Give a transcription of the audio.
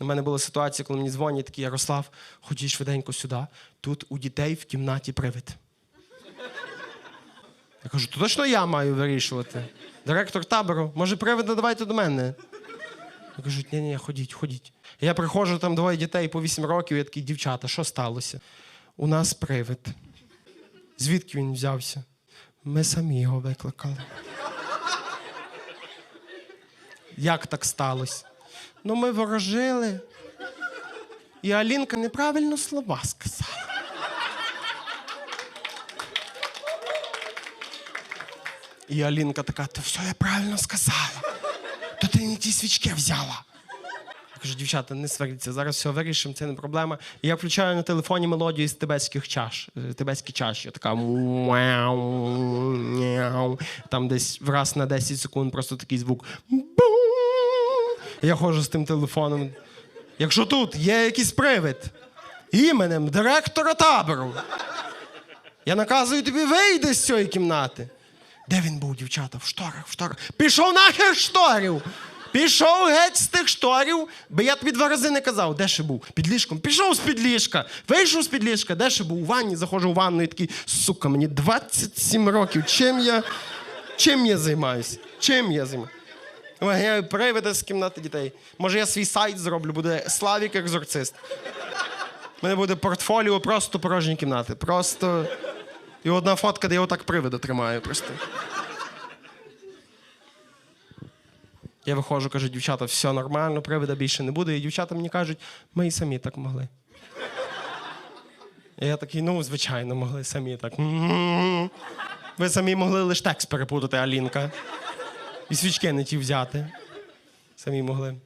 У мене була ситуація, коли мені дзвонять, такі Ярослав, ходіть швиденько сюди. Тут у дітей в кімнаті привид. Я кажу, то точно я маю вирішувати. Директор табору, може, привида давайте до мене. Я кажу, ні, ні, ходіть, ходіть. Я приходжу, там двоє дітей по 8 років, я такий, дівчата, що сталося? У нас привид. Звідки він взявся? Ми самі його викликали. Як так сталося? Ну, ми ворожили. І Алінка неправильно слова сказала. І Алінка така, ти все я правильно сказала. То ти не ті свічки взяла. Я кажу, дівчата, не сваріться, зараз все вирішимо, це не проблема. І я включаю на телефоні мелодію з тибетських чаш. е, Тибетські чаші. Я така. мяу, мяу. Там десь раз на 10 секунд просто такий звук. Я ходжу з тим телефоном. Якщо тут є якийсь привид іменем директора табору, я наказую тобі вийди з цієї кімнати. Де він був, дівчата? В шторах, в шторах. Пішов нахер з шторів. Пішов геть з тих шторів, бо я тобі два рази не казав, де ще був? Під ліжком. Пішов з-під ліжка, вийшов з-під ліжка, де ще був? У ванні, заходжу у ванну і такий, сука, мені 27 років. Чим я, чим я займаюся? Чим я займаюся? Я приведе з кімнати дітей. Може, я свій сайт зроблю, буде Славік екзорцист. У мене буде портфоліо просто порожні кімнати. Просто. І одна фотка, де я отак привида тримаю просто. Я виходжу, кажу, дівчата, все нормально, привида більше не буде. І дівчата мені кажуть, ми і самі так могли. І я такий, ну, звичайно, могли самі так. Ви самі могли лише текст перепутати, Алінка. І свічки не ті взяти. Самі могли.